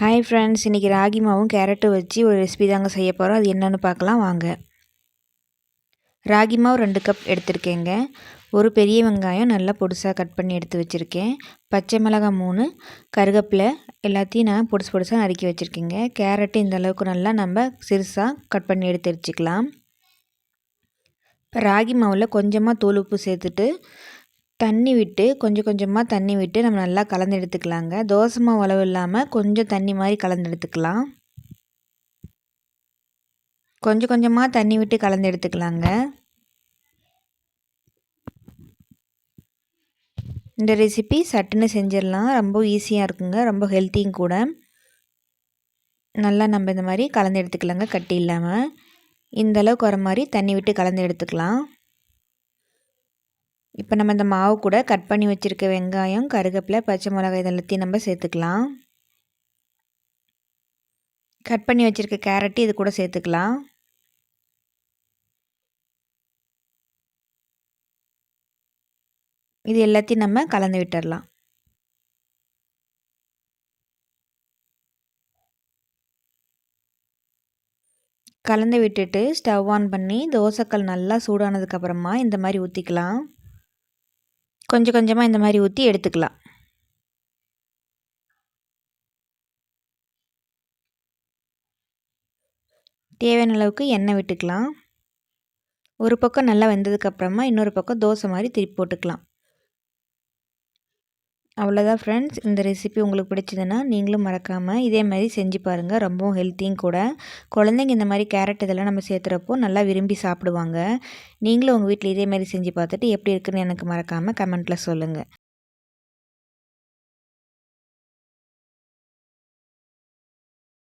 Hi friends இன்றைக்கி ராகி மாவும் கேரட்டும் வச்சு ஒரு ரெசிபி தாங்க செய்ய போகிறோம் அது என்னென்னு பார்க்கலாம் வாங்க. ராகி மாவு ரெண்டு கப் எடுத்திருக்கேங்க. ஒரு பெரிய வெங்காயம் நல்லா பொடிசாக கட் பண்ணி எடுத்து வச்சுருக்கேன். பச்சை மிளகாய் மூணு கருகப்பிலை எல்லாத்தையும் நான் பொடிசு பொடிசாக நறுக்கி வச்சுருக்கேங்க. கேரட்டு இந்த அளவுக்கு நல்லா நம்ம சிறுசாக கட் பண்ணி எடுத்து வச்சுக்கலாம். இப்போ ராகி மாவில் கொஞ்சமாக தூள் உப்பு சேர்த்துட்டு தண்ணி விட்டு கொஞ்சம் கொஞ்சமாக தண்ணி விட்டு நம்ம நல்லா கலந்து எடுத்துக்கலாங்க. தோசை மாவு அளவு இல்லாமல் கொஞ்சம் தண்ணி மாதிரி கலந்து எடுத்துக்கலாம். கொஞ்சம் கொஞ்சமாக தண்ணி விட்டு கலந்து எடுத்துக்கலாங்க. இந்த ரெசிபி சட்டுன்னு செஞ்சிடலாம். ரொம்ப ஈஸியாக இருக்குங்க. ரொம்ப ஹெல்த்தியும் கூட. நல்லா நம்ம இந்த மாதிரி கலந்து எடுத்துக்கலாங்க. கட்டி இல்லாமல் இந்த அளவுக்கு வர மாதிரி தண்ணி விட்டு கலந்து எடுத்துக்கலாம். இப்போ நம்ம இந்த மாவு கூட கட் பண்ணி வச்சுருக்க வெங்காயம் கருகப்பிலை பச்சை மிளகாய் இதெல்லாத்தையும் நம்ம சேர்த்துக்கலாம். கட் பண்ணி வச்சுருக்க கேரட்டு இது கூட சேர்த்துக்கலாம். இது எல்லாத்தையும் நம்ம கலந்து விட்டுடலாம் கலந்து விட்டுட்டு ஸ்டவ் ஆன் பண்ணி தோசைக்கல் நல்லா சூடானதுக்கப்புறமா இந்த மாதிரி ஊற்றிக்கலாம் கொஞ்சம் கொஞ்சமாக இந்த மாதிரி ஊற்றி எடுத்துக்கலாம். தேவையான அளவுக்கு எண்ணெய் விட்டுக்கலாம். ஒரு பக்கம் நல்லா வெந்ததுக்கப்புறமா இன்னொரு பக்கம் தோசை மாதிரி திருப்பி போட்டுக்கலாம். அவ்வளோதான் ஃப்ரெண்ட்ஸ் இந்த ரெசிபி உங்களுக்கு பிடிச்சதுன்னா நீங்களும் மறக்காமல் இதே மாதிரி செஞ்சு பாருங்கள் ரொம்பவும் ஹெல்த்தியும் கூட. குழந்தைங்க இந்த மாதிரி கேரட் இதெல்லாம் நம்ம சேர்த்துறப்போ நல்லா விரும்பி சாப்பிடுவாங்க. நீங்களும் உங்கள் வீட்டில் இதே மாதிரி செஞ்சு பார்த்துட்டு எப்படி இருக்குன்னு எனக்கு மறக்காமல் கமெண்ட்டில் சொல்லுங்கள்